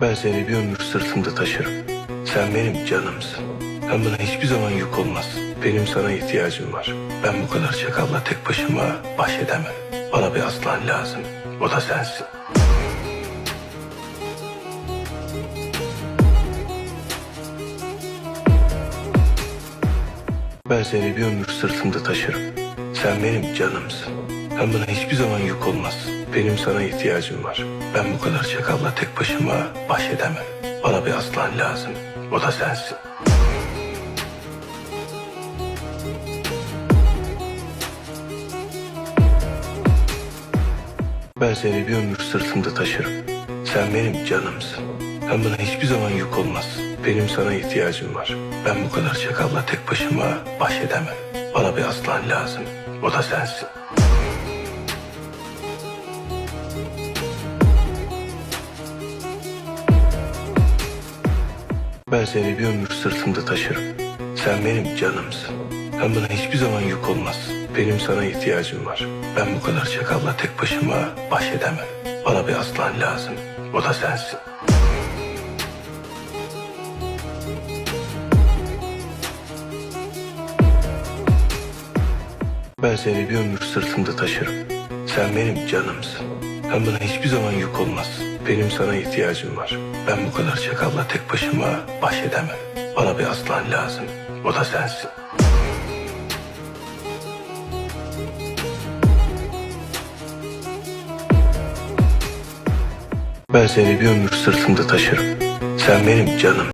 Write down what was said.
Ben seni bir ömür sırtımda taşırım. Sen benim canımsın. Sen bana hiçbir zaman yük olmazsın. Benim sana ihtiyacım var. Ben bu kadar çakalla tek başıma baş edemem. Bana bir aslan lazım. O da sensin. Ben seni bir ömür sırtımda taşırım. Sen benim canımsın. Sen bana hiçbir zaman yük olmazsın. Benim sana ihtiyacım var. Ben bu kadar çakalla tek başıma baş edemem. Bana bir aslan lazım. O da sensin. Ben seni bir ömür sırtımda taşırım. Sen benim canımsın. Sen bana hiçbir zaman yük olmazsın. Benim sana ihtiyacım var. Ben bu kadar çakalla tek başıma baş edemem. Bana bir aslan lazım. O da sensin. Ben seni bir ömür sırtımda taşırım. Sen benim canımsın. Sen bana hiçbir zaman yük olmazsın. Benim sana ihtiyacım var. Ben bu kadar çakalla tek başıma baş edemem. Bana bir aslan lazım. O da sensin. Ben seni bir ömür sırtımda taşırım. Sen benim canımsın. Sen bana hiçbir zaman yük olmazsın. Benim sana ihtiyacım var. Ben bu kadar çakalla tek başıma baş edemem. Bana bir aslan lazım. O da sensin. Ben seni bir ömür sırtımda taşırım. Sen benim canım.